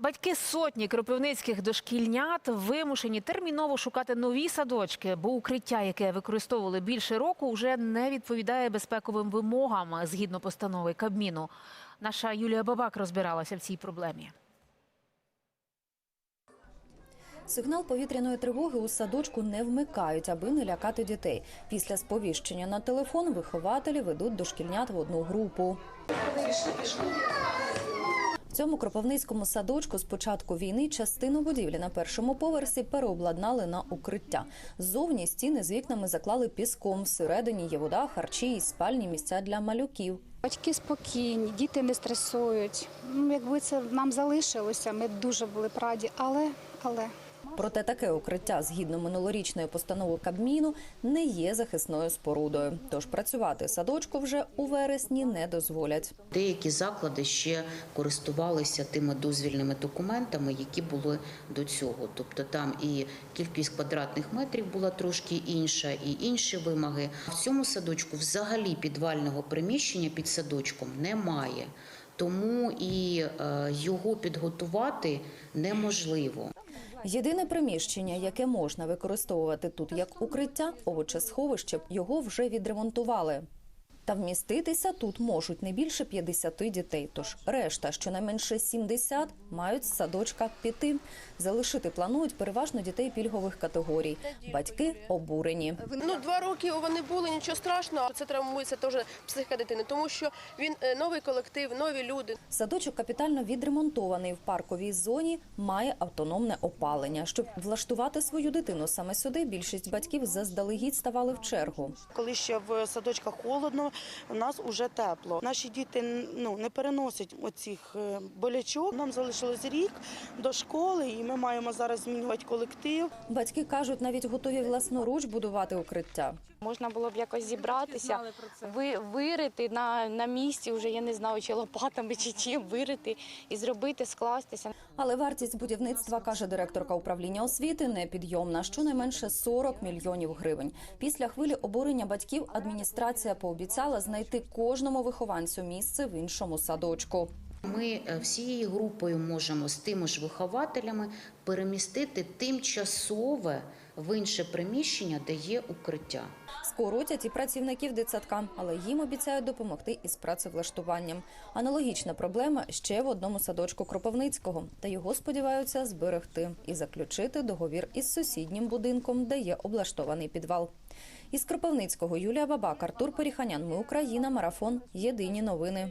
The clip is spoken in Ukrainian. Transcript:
Батьки сотні кропивницьких дошкільнят вимушені терміново шукати нові садочки, бо укриття, яке використовували більше року, вже не відповідає безпековим вимогам згідно постанови Кабміну. Наша Юлія Бабак розбиралася в цій проблемі. Сигнал повітряної тривоги у садочку не вмикають, аби не лякати дітей. Після сповіщення на телефон вихователі ведуть дошкільнят в одну групу. В цьому кропивницькому садочку з початку війни частину будівлі на першому поверсі переобладнали на укриття. Ззовні стіни з вікнами заклали піском. Всередині є вода, харчі і спальні місця для малюків. Батьки спокійні, діти не стресують. Ну, Якби це нам залишилося, ми дуже були б раді, але, але. Проте таке укриття, згідно минулорічної постанови Кабміну, не є захисною спорудою. Тож працювати садочку вже у вересні не дозволять. Деякі заклади ще користувалися тими дозвільними документами, які були до цього. Тобто там і кількість квадратних метрів була трошки інша, і інші вимоги. В цьому садочку взагалі підвального приміщення під садочком немає. Тому і е, його підготувати неможливо. Єдине приміщення, яке можна використовувати тут як укриття, овочесховище, його вже відремонтували. Та вміститися тут можуть не більше 50 дітей. Тож решта, щонайменше 70, мають з садочка піти. Залишити планують переважно дітей пільгових категорій. Батьки обурені. Ну, два роки вони були, нічого страшного. Це травмується теж психіка дитини, тому що він е, новий колектив, нові люди. Садочок капітально відремонтований в парковій зоні, має автономне опалення. Щоб влаштувати свою дитину саме сюди, більшість батьків заздалегідь ставали в чергу. Коли ще в садочках холодно, у нас вже тепло. Наші діти ну не переносять оцих е, болячок. Нам залишилось рік до школи, і ми маємо зараз змінювати колектив. Батьки кажуть, навіть готові власноруч будувати укриття. Можна було б якось зібратися, ви, вирити на, на місці, вже я не знаю, чи лопатами, чи чим вирити і зробити, скластися. Але вартість будівництва, каже директорка управління освіти, непідйомна, щонайменше 40 мільйонів гривень. Після хвилі обурення батьків адміністрація пообіцяла знайти кожному вихованцю місце в іншому садочку. Ми е, всією групою можемо з тими ж вихователями перемістити тимчасове в інше приміщення, де є укриття. Скоротять і працівників дитсадка, але їм обіцяють допомогти із працевлаштуванням. Аналогічна проблема ще в одному садочку Кропивницького, та його сподіваються зберегти і заключити договір із сусіднім будинком, де є облаштований підвал. Із Кропивницького Юлія Бабак, Артур Періханян. Ми Україна. Марафон. Єдині новини.